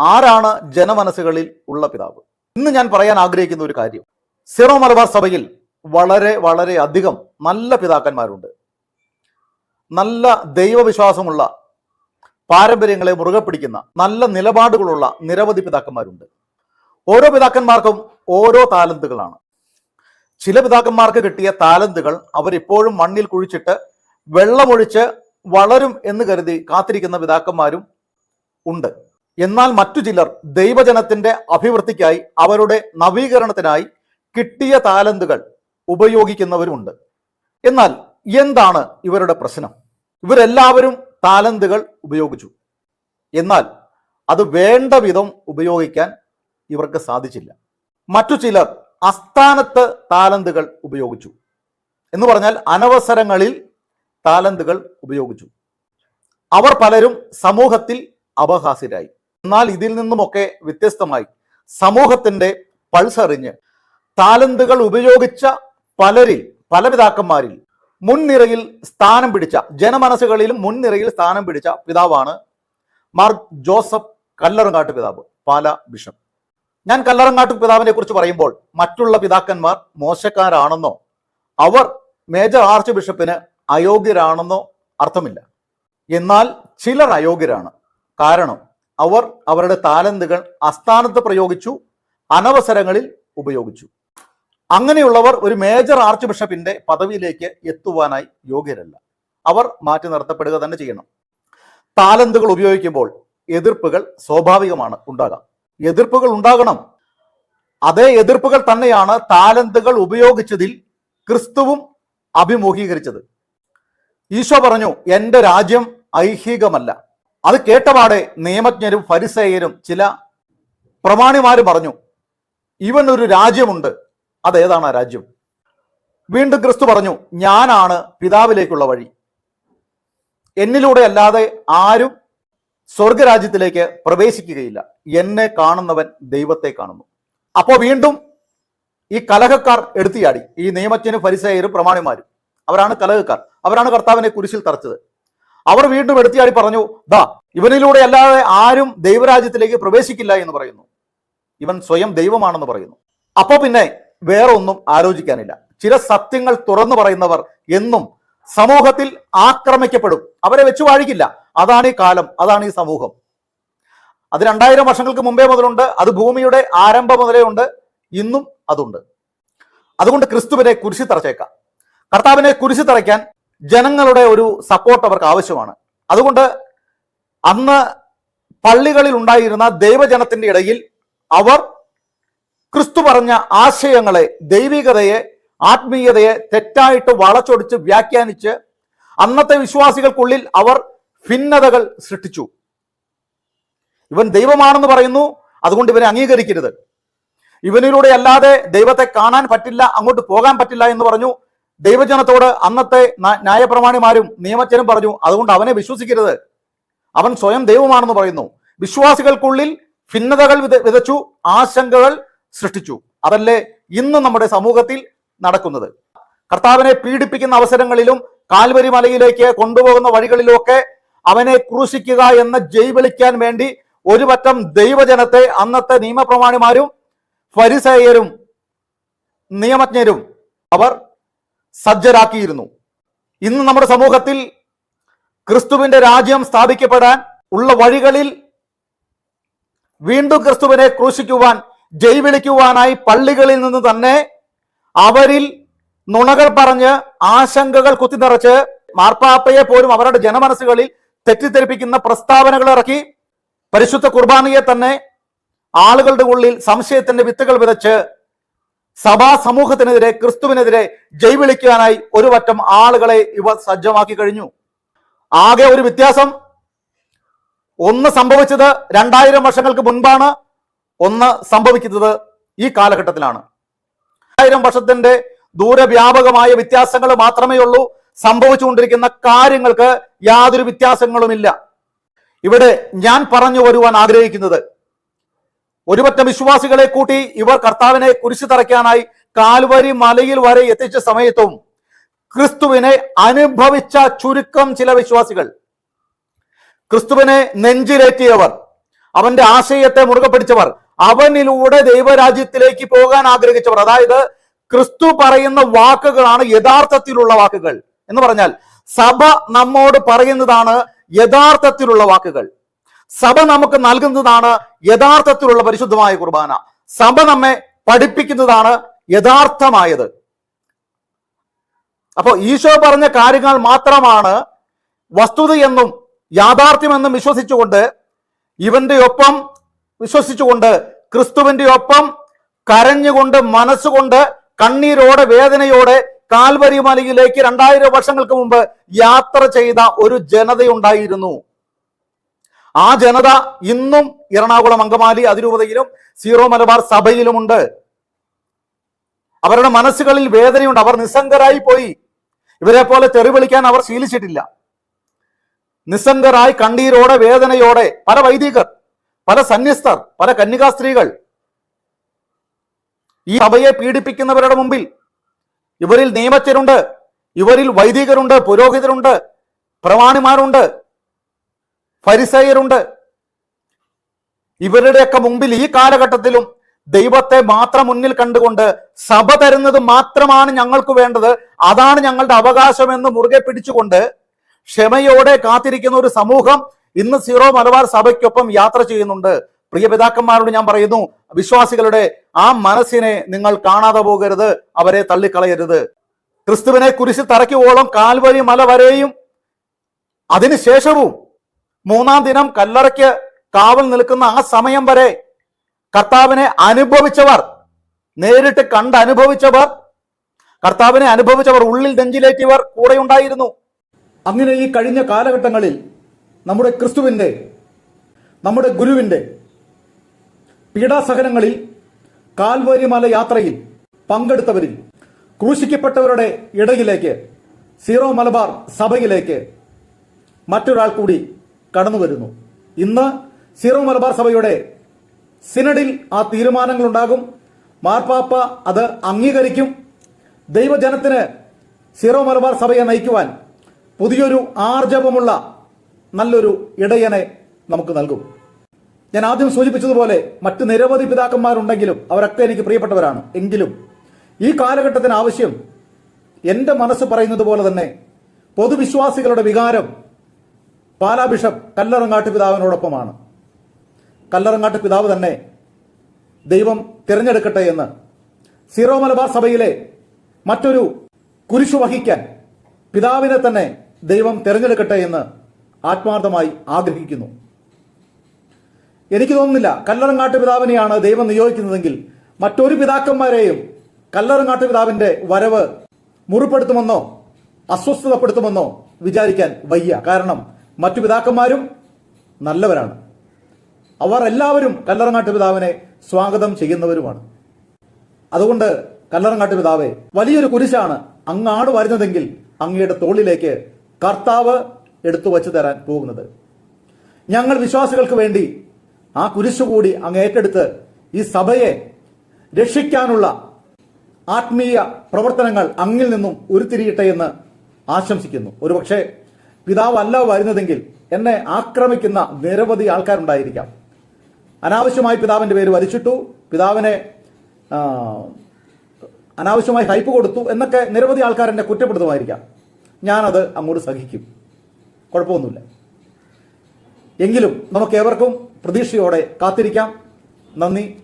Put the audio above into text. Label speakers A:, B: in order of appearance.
A: ആരാണ് ജനമനസ്സുകളിൽ ഉള്ള പിതാവ്? ഇന്ന് ഞാൻ പറയാൻ ആഗ്രഹിക്കുന്ന ഒരു കാര്യം. സിറോ മലബാർ സഭയിൽ വളരെ വളരെ അധികം നല്ല പിതാക്കന്മാരുണ്ട്. നല്ല ദൈവവിശ്വാസമുള്ള പാരമ്പര്യങ്ങളെ മുറുകെ പിടിക്കുന്ന നല്ല നിലപാടുകളുള്ള നിരവധി പിതാക്കന്മാരുണ്ട്. ഓരോ പിതാക്കന്മാർക്കും ഓരോ താലന്തുകളാണ്. ചില പിതാക്കന്മാർക്ക് കിട്ടിയ താലന്തുകൾ അവരിപ്പോഴും മണ്ണിൽ കുഴിച്ചിട്ട് വെള്ളമൊഴിച്ച് വളരും എന്ന് കരുതി കാത്തിരിക്കുന്ന പിതാക്കന്മാരും ഉണ്ട്. എന്നാൽ മറ്റു ചിലർ ദൈവജനത്തിന്റെ അഭിവൃദ്ധിക്കായി അവരുടെ നവീകരണത്തിനായി കിട്ടിയ താലന്തുകൾ ഉപയോഗിക്കുന്നവരുമുണ്ട്. എന്നാൽ എന്താണ് ഇവരുടെ പ്രശ്നം? ഇവരെല്ലാവരും താലന്തുകൾ ഉപയോഗിച്ചു. എന്നാൽ അത് വേണ്ട വിധം ഉപയോഗിക്കാൻ ഇവർക്ക് സാധിച്ചില്ല. മറ്റു ചിലർ അസ്ഥാനത്ത് താലന്തുകൾ ഉപയോഗിച്ചു എന്ന് പറഞ്ഞാൽ അനവസരങ്ങളിൽ താലന്തുകൾ ഉപയോഗിച്ചു. അവർ പലരും സമൂഹത്തിൽ അപഹാസ്യരായി. എന്നാൽ ഇതിൽ നിന്നുമൊക്കെ വ്യത്യസ്തമായി സമൂഹത്തിന്റെ പൾസറിഞ്ഞ് താലന്തുകൾ ഉപയോഗിച്ച പലരിൽ പല പിതാക്കന്മാരിൽ മുൻനിരയിൽ സ്ഥാനം പിടിച്ച ജനമനസ്സുകളിലും മുൻനിരയിൽ സ്ഥാനം പിടിച്ച പിതാവാണ് മാർ ജോസഫ് കല്ലറങ്ങാട്ട് പിതാവ് പാല ബിഷപ്പ്. ഞാൻ കല്ലറങ്ങാട്ട് പിതാവിനെ കുറിച്ച് പറയുമ്പോൾ മറ്റുള്ള പിതാക്കന്മാർ മോശക്കാരാണെന്നോ അവർ മേജർ ആർച്ച് ബിഷപ്പിന് അയോഗ്യരാണെന്നോ അർത്ഥമില്ല. എന്നാൽ ചിലർ അയോഗ്യരാണ്. കാരണം അവർ അവരുടെ താലന്തുകൾ അസ്ഥാനത്ത് പ്രയോഗിച്ചു അനവസരങ്ങളിൽ ഉപയോഗിച്ചു. അങ്ങനെയുള്ളവർ ഒരു മേജർ ആർച്ച് ബിഷപ്പിന്റെ പദവിയിലേക്ക് എത്തുവാനായി യോഗ്യരല്ല. അവർ മാറ്റി നിർത്തപ്പെടുക തന്നെ ചെയ്യണം. താലന്തുകൾ ഉപയോഗിക്കുമ്പോൾ എതിർപ്പുകൾ സ്വാഭാവികമാണ് ഉണ്ടാകാം. എതിർപ്പുകൾ ഉണ്ടാകണം. അതേ എതിർപ്പുകൾ തന്നെയാണ് താലന്തുകൾ ഉപയോഗിച്ചതിൽ ക്രിസ്തുവും അഭിമുഖീകരിച്ചത്. ഈശോ പറഞ്ഞു എന്റെ രാജ്യം ഐഹികമല്ല. അത് കേട്ടപാടെ നിയമജ്ഞരും ഫരിസേയരും ചില പ്രമാണിമാരും പറഞ്ഞു ഇവൻ ഒരു രാജ്യമുണ്ട് അതേതാണ് ആ രാജ്യം? വീണ്ടും ക്രിസ്തു പറഞ്ഞു ഞാനാണ് പിതാവിലേക്കുള്ള വഴി. എന്നിലൂടെ അല്ലാതെ ആരും സ്വർഗരാജ്യത്തിലേക്ക് പ്രവേശിക്കുകയില്ല. എന്നെ കാണുന്നവൻ ദൈവത്തെ കാണുന്നു. അപ്പോൾ വീണ്ടും ഈ കലഹക്കാർ എടുത്തിയാടി ഈ നിയമജ്ഞനും ഫരിസേയരും പ്രമാണിമാരും. അവരാണ് കലഹക്കാർ. അവരാണ് കർത്താവിനെ കുരിശിൽ തറച്ചത്. അവർ വീണ്ടും എടുത്തിയാടി പറഞ്ഞു ദാ ഇവനിലൂടെ അല്ലാതെ ആരും ദൈവരാജ്യത്തിലേക്ക് പ്രവേശിക്കില്ല എന്ന് പറയുന്നു. ഇവൻ സ്വയം ദൈവമാണെന്ന് പറയുന്നു. അപ്പോൾ പിന്നെ വേറെ ഒന്നും ആലോചിക്കാനില്ല. ചില സത്യങ്ങൾ തുറന്നു പറയുന്നവർ എന്നും സമൂഹത്തിൽ ആക്രമിക്കപ്പെടും. അവരെ വെച്ചു വാഴിക്കില്ല. അതാണ് ഈ കാലം അതാണ് ഈ സമൂഹം. അത് രണ്ടായിരം വർഷങ്ങൾക്ക് മുമ്പേ മുതലുണ്ട് അത് ഭൂമിയുടെ ആരംഭം മുതലേ ഉണ്ട് ഇന്നും അതുണ്ട്. അതുകൊണ്ട് ക്രിസ്തുവിനെ കുരിശി തറച്ചേക്കാം. കർത്താവിനെ കുരിശി തറയ്ക്കാൻ ജനങ്ങളുടെ ഒരു സപ്പോർട്ട് അവർക്ക് ആവശ്യമാണ്. അതുകൊണ്ട് അന്ന് പള്ളികളിൽ ഉണ്ടായിരുന്ന ദൈവജനത്തിന്റെ ഇടയിൽ അവർ ക്രിസ്തു പറഞ്ഞ ആശയങ്ങളെ ദൈവികതയെ ആത്മീയതയെ തെറ്റായിട്ട് വളച്ചൊടിച്ച് വ്യാഖ്യാനിച്ച് അന്നത്തെ വിശ്വാസികൾക്കുള്ളിൽ അവർ ഭിന്നതകൾ സൃഷ്ടിച്ചു. ഇവൻ ദൈവമാണെന്ന് പറയുന്നു അതുകൊണ്ട് ഇവനെ അംഗീകരിക്കരുത്. ഇവനിലൂടെ അല്ലാതെ ദൈവത്തെ കാണാൻ പറ്റില്ല അങ്ങോട്ട് പോകാൻ പറ്റില്ല എന്ന് പറഞ്ഞു ദൈവജനത്തോട് അന്നത്തെ ന്യായപ്രമാണിമാരും നിയമജ്ഞനും പറഞ്ഞു അതുകൊണ്ട് അവനെ വിശ്വസിക്കരുത്. അവൻ സ്വയം ദൈവമാണെന്ന് പറയുന്നു. വിശ്വാസികൾക്കുള്ളിൽ ഭിന്നതകൾ വിത- വിതച്ചു ആശങ്കകൾ സൃഷ്ടിച്ചു. അതല്ലേ ഇന്ന് നമ്മുടെ സമൂഹത്തിൽ നടക്കുന്നത്. കർത്താവിനെ പീഡിപ്പിക്കുന്ന അവസരങ്ങളിലും കാൽവരി മലയിലേക്ക് കൊണ്ടുപോകുന്ന വഴികളിലൊക്കെ അവനെ ക്രൂശിക്കുക എന്ന ജയ് വിളിക്കാൻ വേണ്ടി ഒരു പറ്റം ദൈവജനത്തെ അന്നത്തെ നിയമപ്രമാണിമാരും ഫരിസേയരും നിയമജ്ഞരും അവർ സജ്ജരാക്കിയിരുന്നു. ഇന്ന് നമ്മുടെ സമൂഹത്തിൽ ക്രിസ്തുവിന്റെ രാജ്യം സ്ഥാപിക്കപ്പെടാൻ ഉള്ള വഴികളിൽ വീണ്ടും ക്രിസ്തുവിനെ ക്രൂശിക്കുവാൻ ജൈവിളിക്കുവാനായി വിളിക്കുവാനായി പള്ളികളിൽ നിന്ന് തന്നെ അവരിൽ നുണകൾ പറഞ്ഞ് ആശങ്കകൾ കുത്തിനിറച്ച് മാർപ്പാപ്പയെ പോലും അവരുടെ ജനമനസ്സുകളിൽ തെറ്റിദ്ധരിപ്പിക്കുന്ന പ്രസ്താവനകൾ ഇറക്കി പരിശുദ്ധ കുർബാനയെ തന്നെ ആളുകളുടെ ഉള്ളിൽ സംശയത്തിന്റെ വിത്തുകൾ വിതച്ച് സഭാ സമൂഹത്തിനെതിരെ ക്രിസ്തുവിനെതിരെ ജൈവിളിക്കാനായി വിളിക്കാനായി ഒരു വറ്റം ആളുകളെ ഇവ സജ്ജമാക്കി കഴിഞ്ഞു. ആകെ ഒരു വ്യത്യാസം. ഒന്ന് സംഭവിച്ചത് രണ്ടായിരം വർഷങ്ങൾക്ക് മുൻപാണ്. ഒന്ന് സംഭവിക്കുന്നത് ഈ കാലഘട്ടത്തിലാണ്. രണ്ടായിരം വർഷത്തിന്റെ ദൂരവ്യാപകമായ വ്യത്യാസങ്ങൾ മാത്രമേ ഉള്ളൂ. സംഭവിച്ചുകൊണ്ടിരിക്കുന്ന കാര്യങ്ങൾക്ക് യാതൊരു വ്യത്യാസങ്ങളുമില്ല. ഇവിടെ ഞാൻ പറഞ്ഞു വരുവാൻ ആഗ്രഹിക്കുന്നത് ഒരുപറ്റം വിശ്വാസികളെ കൂട്ടി ഇവർ കർത്താവിനെ കുരിശു തറയ്ക്കാനായി കാൽവരി മലയിൽ വരെ എത്തിച്ച സമയത്തും ക്രിസ്തുവിനെ അനുഭവിച്ച ചുരുക്കം ചില വിശ്വാസികൾ. ക്രിസ്തുവിനെ നെഞ്ചിലേറ്റിയവർ അവന്റെ ആശയത്തെ മുറുകെ പിടിച്ചവർ അവനിലൂടെ ദൈവരാജ്യത്തിലേക്ക് പോകാൻ ആഗ്രഹിച്ചവർ. അതായത് ക്രിസ്തു പറയുന്ന വാക്കുകളാണ് യഥാർത്ഥത്തിലുള്ള വാക്കുകൾ എന്ന് പറഞ്ഞാൽ സഭ നമ്മോട് പറയുന്നതാണ് യഥാർത്ഥത്തിലുള്ള വാക്കുകൾ. സഭ നമുക്ക് നൽകുന്നതാണ് യഥാർത്ഥത്തിലുള്ള പരിശുദ്ധമായ കുർബാന. സഭ നമ്മെ പഠിപ്പിക്കുന്നതാണ് യഥാർത്ഥമായത്. അപ്പോൾ ഈശോ പറഞ്ഞ കാര്യങ്ങൾ മാത്രമാണ് വസ്തുതയെന്നും യാഥാർത്ഥ്യമെന്നും വിശ്വസിച്ചുകൊണ്ട് ഇവന്റെ ഒപ്പം വിശ്വസിച്ചുകൊണ്ട് ക്രിസ്തുവിന്റെ ഒപ്പം കരഞ്ഞുകൊണ്ട് മനസ്സുകൊണ്ട് കണ്ണീരോടെ വേദനയോടെ കാൽവരി മലയിലേക്ക് രണ്ടായിരം വർഷങ്ങൾക്ക് മുമ്പ് യാത്ര ചെയ്ത ഒരു ജനതയുണ്ടായിരുന്നു. ആ ജനത ഇന്നും എറണാകുളം അങ്കമാലി അതിരൂപതയിലും സീറോ മലബാർ സഭയിലുമുണ്ട്. അവരുടെ മനസ്സുകളിൽ വേദനയുണ്ട്. അവർ നിസ്സംഗരായി പോയി. ഇവരെ പോലെ തെറി വിളിക്കാൻ അവർ ശീലിച്ചിട്ടില്ല. നിസ്സംഗരായി കണ്ണീരോടെ വേദനയോടെ പല വൈദികർ പല സന്യസ്തർ പല കന്യകാ സ്ത്രീകൾ ഈ സഭയെ പീഡിപ്പിക്കുന്നവരുടെ മുമ്പിൽ ഇവരിൽ നിയമജ്ഞരുണ്ട് ഇവരിൽ വൈദികരുണ്ട് പുരോഹിതരുണ്ട് പ്രമാണിമാരുണ്ട് ഫരിസയരുണ്ട്. ഇവരുടെയൊക്കെ മുമ്പിൽ ഈ കാലഘട്ടത്തിലും ദൈവത്തെ മാത്രം മുന്നിൽ കണ്ടുകൊണ്ട് സഭ തരുന്നത് മാത്രമാണ് ഞങ്ങൾക്ക് വേണ്ടത്. അതാണ് ഞങ്ങളുടെ അവകാശമെന്ന് മുറുകെ പിടിച്ചുകൊണ്ട് ക്ഷമയോടെ കാത്തിരിക്കുന്ന ഒരു സമൂഹം ഇന്ന് സീറോ മലബാർ സഭയ്ക്കൊപ്പം യാത്ര ചെയ്യുന്നുണ്ട്. പ്രിയ പിതാക്കന്മാരോട് ഞാൻ പറയുന്നു വിശ്വാസികളുടെ ആ മനസ്സിനെ നിങ്ങൾ കാണാതെ പോകരുത് അവരെ തള്ളിക്കളയരുത്. ക്രിസ്തുവിനെ കുരിശിൽ തറയ്ക്കുവോളം കാൽവരി മല വരെയും അതിനുശേഷവും മൂന്നാം ദിനം കല്ലറയ്ക്ക് കാവൽ നിൽക്കുന്ന ആ സമയം വരെ കർത്താവിനെ അനുഭവിച്ചവർ നേരിട്ട് കണ്ട് അനുഭവിച്ചവർ കർത്താവിനെ അനുഭവിച്ചവർ ഉള്ളിൽ നെഞ്ചിലേറ്റിയവർ കൂടെ ഉണ്ടായിരുന്നു. അങ്ങനെ ഈ കഴിഞ്ഞ കാലഘട്ടങ്ങളിൽ നമ്മുടെ ക്രിസ്തുവിന്റെ നമ്മുടെ ഗുരുവിന്റെ പീഡാസഹനങ്ങളിൽ കാൽവരിമല യാത്രയിൽ പങ്കെടുത്തവരിൽ ക്രൂശിക്കപ്പെട്ടവരുടെ ഇടയിലേക്ക് സീറോ മലബാർ സഭയിലേക്ക് മറ്റൊരാൾ കൂടി കടന്നു വരുന്നു. ഇന്ന് സീറോ മലബാർ സഭയുടെ സിനഡിൽ ആ തീരുമാനങ്ങളുണ്ടാകും. മാർപ്പാപ്പ അത് അംഗീകരിക്കും. ദൈവജനത്തിന് സീറോ മലബാർ സഭയെ നയിക്കുവാൻ പുതിയൊരു ആർജവമുള്ള നല്ലൊരു ഇടയനെ നമുക്ക് നൽകും. ഞാൻ ആദ്യം സൂചിപ്പിച്ചതുപോലെ മറ്റ് നിരവധി പിതാക്കന്മാരുണ്ടെങ്കിലും അവരൊക്കെ എനിക്ക് പ്രിയപ്പെട്ടവരാണ്. എങ്കിലും ഈ കാലഘട്ടത്തിന് ആവശ്യം എന്റെ മനസ്സ് പറയുന്നത് പോലെ തന്നെ പൊതുവിശ്വാസികളുടെ വികാരം പാലാ ബിഷപ്പ് കല്ലറങ്ങാട്ട് പിതാവിനോടൊപ്പമാണ്. കല്ലറങ്ങാട്ട് പിതാവ് തന്നെ ദൈവം തിരഞ്ഞെടുക്കട്ടെ എന്ന് സീറോ മലബാർ സഭയിലെ മറ്റൊരു കുരിശു വഹിക്കാൻ പിതാവിനെ തന്നെ ദൈവം തിരഞ്ഞെടുക്കട്ടെ എന്ന് ആത്മാർത്ഥമായി ആഗ്രഹിക്കുന്നു. എനിക്ക് തോന്നുന്നില്ല കല്ലറങ്ങാട്ട് പിതാവിനെയാണ് ദൈവം നിയോഗിക്കുന്നതെങ്കിൽ മറ്റൊരു പിതാക്കന്മാരെയും കല്ലറങ്ങാട്ട് പിതാവിന്റെ വരവ് മുറിപ്പെടുത്തുമെന്നോ അസ്വസ്ഥതപ്പെടുത്തുമെന്നോ വിചാരിക്കാൻ വയ്യ. കാരണം മറ്റു പിതാക്കന്മാരും നല്ലവരാണ്. അവർ എല്ലാവരും കല്ലറങ്ങാട്ട് പിതാവിനെ സ്വാഗതം ചെയ്യുന്നവരുമാണ്. അതുകൊണ്ട് കല്ലറങ്ങാട്ട് പിതാവെ വലിയൊരു കുരിശാണ് അങ്ങാട് വരുന്നതെങ്കിൽ അങ്ങയുടെ തോളിലേക്ക് കർത്താവ് എടുത്തു വച്ചു തരാൻ പോകുന്നത്. ഞങ്ങൾ വിശ്വാസികൾക്ക് വേണ്ടി ആ കുരിശുകൂടി അങ്ങ് ഏറ്റെടുത്ത് ഈ സഭയെ രക്ഷിക്കാനുള്ള ആത്മീയ പ്രവർത്തനങ്ങൾ അങ്ങിൽ നിന്നും ഉരുത്തിരിയിട്ടെ എന്ന് ആശംസിക്കുന്നു. ഒരുപക്ഷെ പിതാവ് അല്ല വരുന്നതെങ്കിൽ എന്നെ ആക്രമിക്കുന്ന നിരവധി ആൾക്കാരുണ്ടായിരിക്കാം. അനാവശ്യമായി പിതാവിന്റെ പേര് വരിച്ചിട്ടു പിതാവിനെ അനാവശ്യമായി ഹൈപ്പ് കൊടുത്തു എന്നൊക്കെ നിരവധി ആൾക്കാർ എന്നെ കുറ്റപ്പെടുത്തുമായിരിക്കാം. ഞാനത് അങ്ങോട്ട് സഹിക്കും. കുഴപ്പമൊന്നുമില്ല. എങ്കിലും നമുക്ക് ഏവർക്കും പ്രതീക്ഷയോടെ കാത്തിരിക്കാം. നന്ദി.